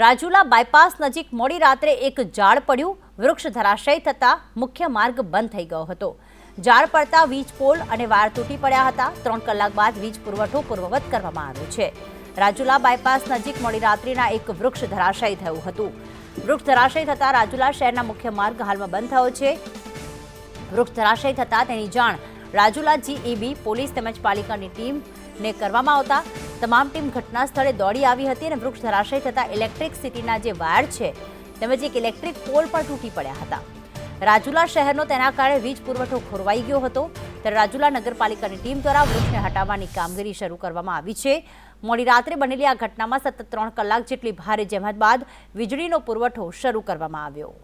Rajula bypass નજીક મોડી રાત્રે એક ઝાડ પડ્યું. વૃક્ષ ધરાશય થતાં મુખ્ય માર્ગ બંધ થઈ ગયો હતો. ઝાડ પડતા વીજ પોલ અને વાયર તૂટી પડ્યા હતા. ત્રણ કલાક બાદ વીજ પુરવઠો પૂર્વવત કરવામાં આવ્યો છે. રાજુલા બાયપાસ નજીક મોડી રાત્રિના એક વૃક્ષ ધરાશય થયું હતું. વૃક્ષ ધરાશય થતાં રાજુલા શહેરના મુખ્ય માર્ગ હાલમાં બંધ થયો છે. વૃક્ષ ધરાશય થતાં તેની જાણ રાજુલા જીઈબી પોલીસ તેમજ પાલિકાની ટીમને કરવામાં આવતા તમામ ટીમ ઘટના સ્થળે દોડી આવી હતી અને વૃક્ષ ધરાશય થતાં ઇલેક્ટ્રિક સિટીના જે વાયર છે, તેમજ એક ઇલેક્ટ્રિક પોલ પણ તૂટી પડ્યા હતા. રાજુલા શહેરનો તેના કારણે વીજ પુરવઠો ખોરવાઈ ગયો હતો. ત્યારે રાજુલા નગરપાલિકાની ટીમ દ્વારા વૃક્ષને હટાવવાની કામગીરી શરૂ કરવામાં આવી છે. મોડી રાત્રે બનેલી આ ઘટનામાં સતત ત્રણ કલાક જેટલી ભારે જહેમત બાદ વીજળીનો પુરવઠો શરૂ કરવામાં આવ્યો.